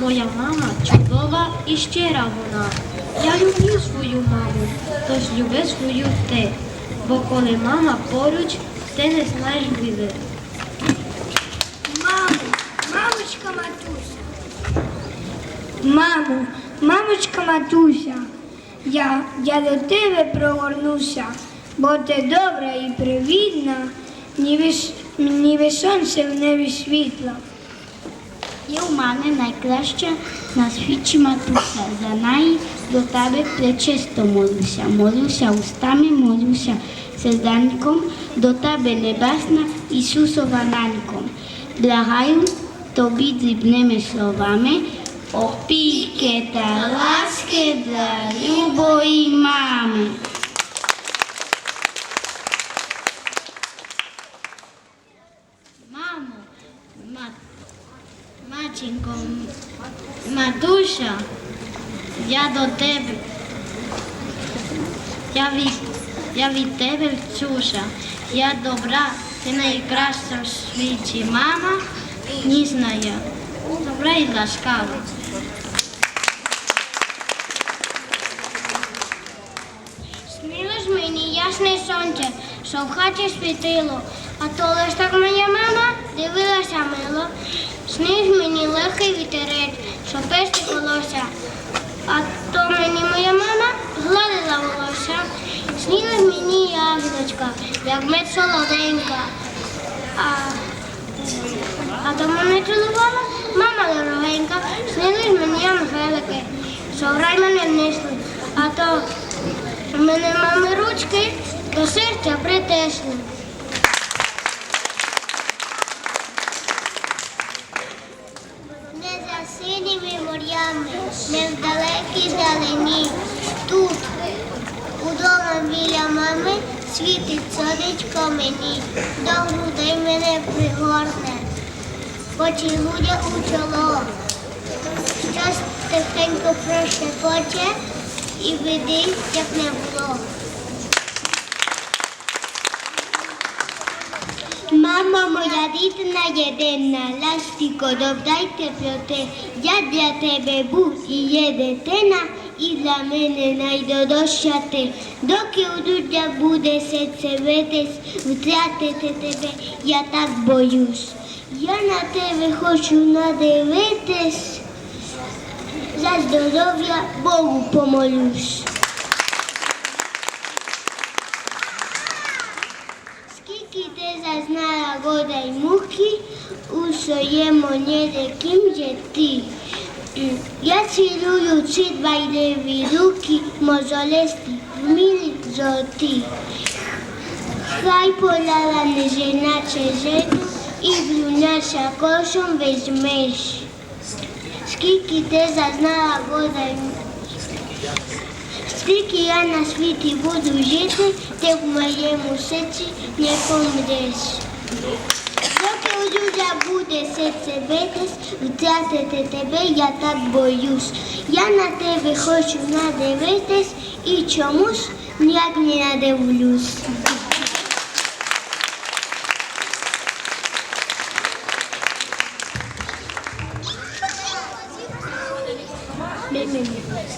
Моя мама чудова і щира вона. Я люблю свою маму, тож люби свою ти. Бо коли мама поруч, ти не знаєш біди. Мамо, мамочка матуся. Мамо, мамочка матуся, я, я до тебе прогорнуся, бо ти добра і привітна, ніби, ніби сонце в небі світло. Є у мене найкраща на світі матуся. За неї до тебе пречисто молюся. Молюся устами, молюся серденьком, до тебе небесна Ісусова ненько. Благаю тобі дрібними словами, опіки та ласки для любої мами. Мамо, мат, Матінко, матуся, я до тебе. Я від, я від тебе вчуся. Я добра, ти найкраща в світі. Мама ніжна я, добра і ласкава. Снилось мені ясне сонце, що в хаті світило, а то лиш так мама дивилася мило. Снив мені легкий вітерець, що пести колося, а то мені моя мама гладила волосся. Снилась мені ягідочка, як мед солоденька. А, а то мене цілувала мама дорогенька, снились мені ангелики, що в рай мене несли, а то в мене мами ручки до серця притесли. Не за синіми морями, не в далекій далині. Тут, удома біля мами, світить сонечко мені, до грудей мене пригорне, поцілує у чоло. Щось тихенько прошепоче і веди, як не було. Мама моя рідна єдина, ластіко, довдайте проте, я для тебе був і є дитина, і для мене найдорожча ти. Доки у людях буде серце битись, втратити тебе, я так боюсь. Я на тебе хочу надивитись, за здоров'я Богу помолюсь. voda i muhi, usojemo nerekim jeti. Mm. i devi ruki, mozolesti, mili zoti. Kraj polala ne ženače ženu i bljunaša košom vezmeš. Skiki te zaznala voda i Stiki ja na sviti budu žite, te u mojemu srci ne pomreš. Δεν θέλω να μπούνε σε τηλεβίντες, γιατί τηλεβίντες γιατάν μπούλιος. Η ανατέλει χωρίς να δεν βίντες. Η γιατάν μην αναδειλιούσε. Με μενικός.